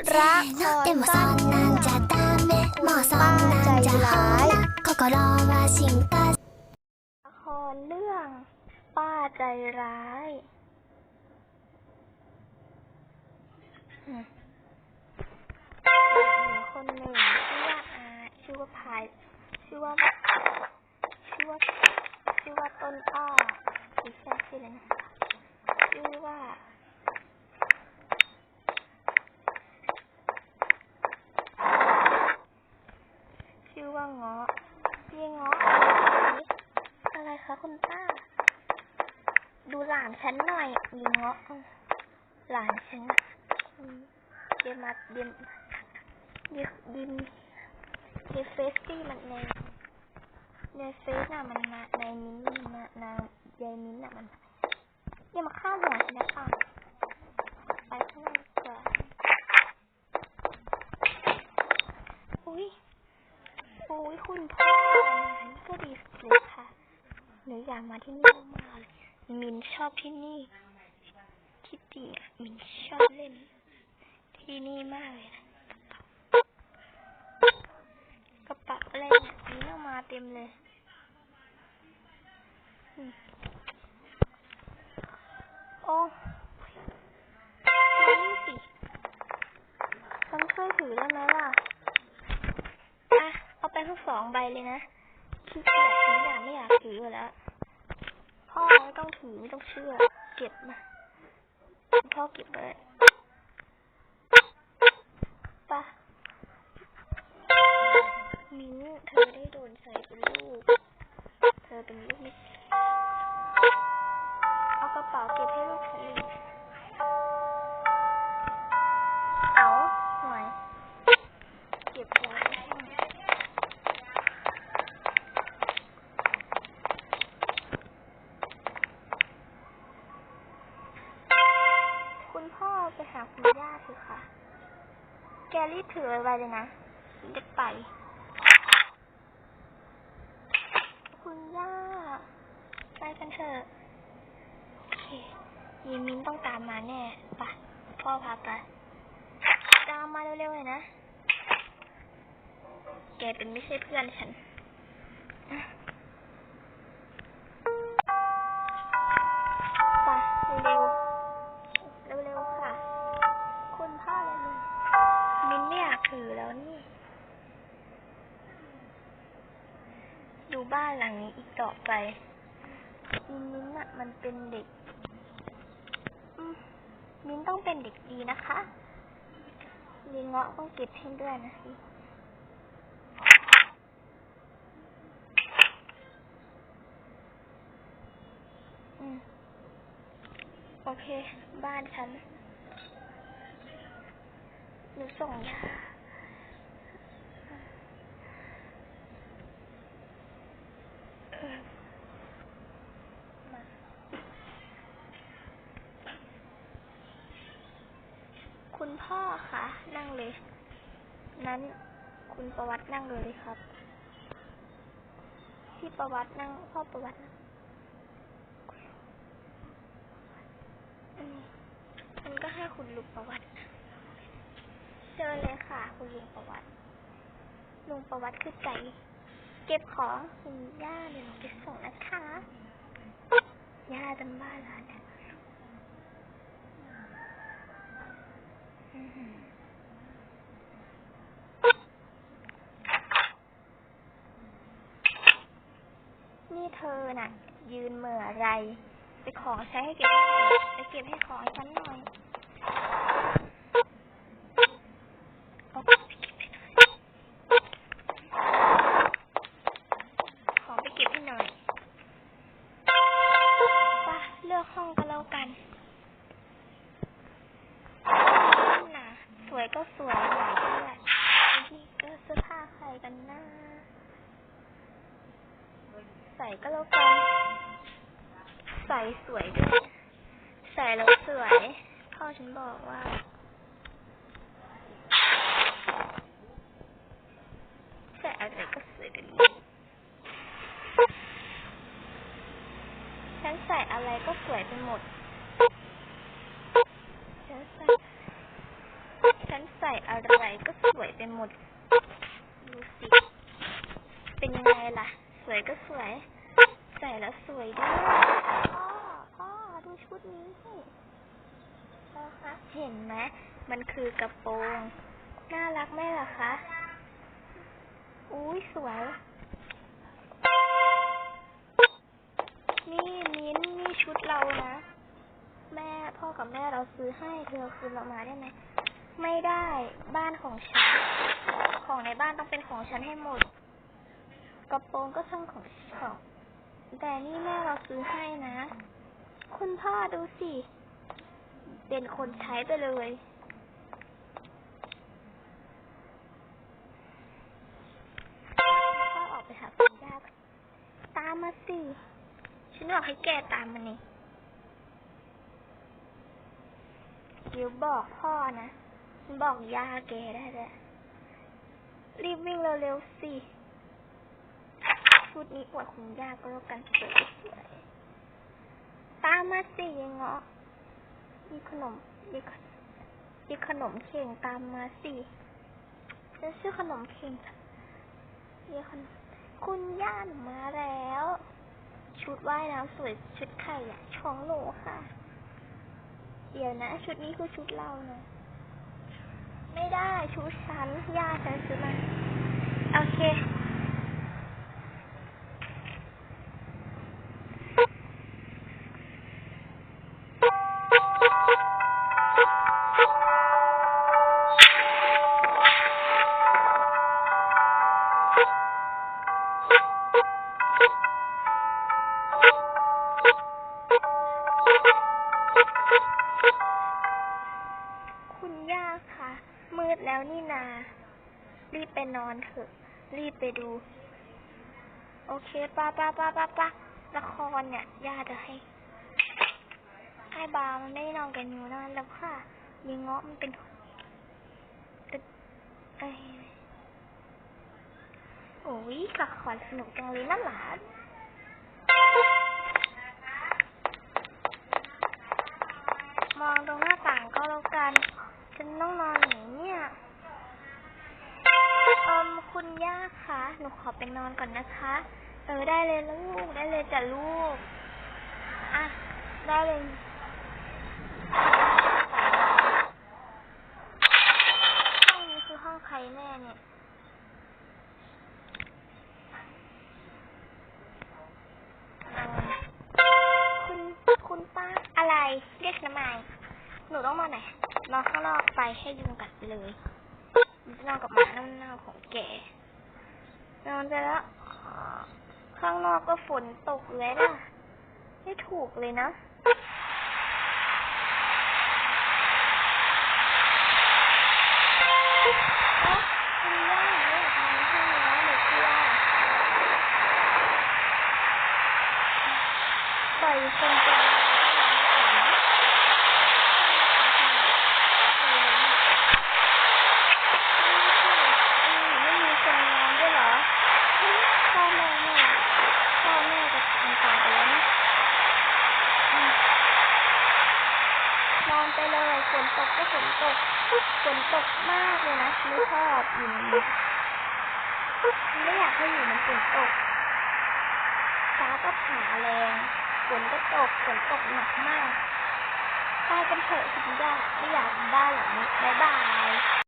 ละคร でもそ สั้น んなんじゃダメもうそんなんじゃほら心は進化 ละครเรื่อง ป้าใจร้ายอืมหญิงคนหนึ่งชื่อว่าอาชื่อว่าพายชื่อว่า ชื่อว่า ชื่อว่าต้นอ้อดิฉันชื่ออะไรนะชื่อว่า ชื่อว่าเงาะพี่เงาะอะไรคะคุณป้า ดูหลานฉันหน่อย มีเงาะหลานฉันเดมาเดี๋ยวเดี๋ยวดิมเดเฟซซี่มันในในเฟซน่ะมันมาในมิ้นมันมาในยายมิ้นน่ะมันอย่ามาข้ามหัวฉันนะคะไปข้างนอกดีกว่าอุ้ย อ้ยคุณพ่ออันนี้ก็ดีเลยค่ะ หนูอยากมาที่นี่มากเลยมินชอบที่นี่ที่จริงอะมินชอบเล่น ที่นี่มากเลยนะกระเป๋าอะไรเนี่ยมินเอามาเต็มเลยอืมโอ้นี่สิฉันช่วยถือได้ไหมล่ะ องสองใบเลยนะขี้เกียจไม่อยากไม่อยากถือแล้วพ่อไม่ต้องถือไม่ต้องเชื่อ เก็บมาพ่อเก็บไว้ไปะมิ้นเธอได้โดนใส่เป็นลูก เธอเป็นลูกนิดเอากระเป๋าเก็บให้ลูกฉันเลย ถือไว้เลยนะฉันจะไป คุณย่า ไปกันเถอะ โอเคยีมินต้องตามมาแน่ไปะพ่อพาไป ตามมาเร็วๆเลยนะ แกเป็นไม่ใช่เพื่อนฉัน บ้านหลังนี้อีกต่อไปมินมิ้นอะมันเป็นเด็กมิ้นต้องเป็นเด็กดีนะคะมีเงาะต้องเก็บให้ด้วยนะสิโอเค บ้านฉัน หนูส่งยาเออมา คุณพ่อคะนั่งเลย นั้นคุณประวัตินั่งเลยเลยครับพี่ประวัตินั่งพ่อประวัตินั่งมันก็ให้คุณลุงประวัติเชิญเลยค่ะ คุณลุงประวัติ ลุงประวัติคือไก่เก็บของคุณย่าเดี๋ยวหนูไปส่งนะคะย่าจำบ้านร้านเนี่ยอื้อหือนี่เธอน่ะ ยืนเหม่ออะไร ไปของใช้ให้เก็บหน่อยไปเก็บให้ของฉันหน่อย ส่ก็แล้วกัน ใส่สวยด้วย ใส่แล้วสวย พ่อฉันบอกว่า ใส่อะไรก็สวยไปหมดฉันใส่อะไรก็สวยไปหมด ฉันใส่ ฉันใส่อะไรก็สวยไปหมดสิ เป็นยังไงล่ะ สวย ก็สวย ใส่แล้วสวยด้วยพ่อพ่อดูชุดนี้สิพ่อคะเห็นไหมมันคือกระโปรง น่ารักไหมล่ะคะ อุ้ยสวย นี่มิ้นนี่ชุดเรานะ แม่พ่อกับแม่เราซื้อให้เธอคืนเรามาได้ไหมไม่ได้บ้านของฉัน ของในบ้านต้องเป็นของฉันให้หมด กระโปรงก็ช่างของของแต่นี่แม่เราซื้อให้นะ คุณพ่อดูสิ เป็นคนใช้ไปเลยพ่อออกไปหาคุณย่ากตามมาสิ ฉันบอกให้แกตามมานี่เดี๋ยวบอกพ่อนะ บอกย่าแกได้เลยรีบวิ่งเร็วๆสิ ชุดนี้อวดคุณย่าก็แล้วกันสวยๆตามมาสิยังเงาะมีขนมมีขนมีขนมเข่งตามมาสิฉันชื่อขนมเข่งมีขนมคุณย่าหนูมาแล้ว ชุดว่ายน้ำสวยชุดไข่อะของหนูค่ะ เดี๋ยวนะ ชุดนี้คือชุดเราเนะไม่ได้ชุดฉันย่าฉันซื้อมาโอเค แล้วนี่นา รีบไปนอนเถอะ รีบไปดู โอเคป้าป้าป้าป้าป้าละครเนี่ยย่าจะให้ให้บามันไม่ได้นอนกันอยู่นานแล้วค่ะมีเงาะมันเป็นเอ้ยโอ้ยละครสนุกจังเลยน่าหลานมองตรงหน้าต่างก็แล้วกัน ฉันต้องนอนไหนเนี่ยอมคุณย่าคะ หนูขอไปนอนก่อนนะคะ เออได้เลยลูก ได้เลยจ้ะลูก อะ ได้เลย ห้องนี้คือห้องใครแน่เนี่ย คุณคุณป้าอะไร เรียกทำไม หนูต้องนอนไหน นอน ข้างนอกไปให้ยุงกัดไปเลยมันจะนอนกับหมาเน่าๆของแกนอนไปแล้ว ข้างนอกก็ฝนตกเลยนะไม่ถูกเลยนะ เอ๊ะคุณย่าหนูไม่อยากนอนห้องแล้วหนูกลัวปล่อยคนไปไม่มีคนนอนด้วยเหรอเฮ้ยพ่อแม่แม่พ่อแม่จะทำตายไปแล้วนะอืมนอนไปเลยฝนตกก็ฝนตกฝนตกมากเลยนะไม่ชอบอยู่ในนี้ไม่อยากให้อยู่มันฝนตก ฟ้า ก็ผ่าแรงฝนก็ตกฝนตกหนักมากไปกันเถอะคุณย่าไม่อยากอยู่บ้านหลังนี้บ๊ายบาย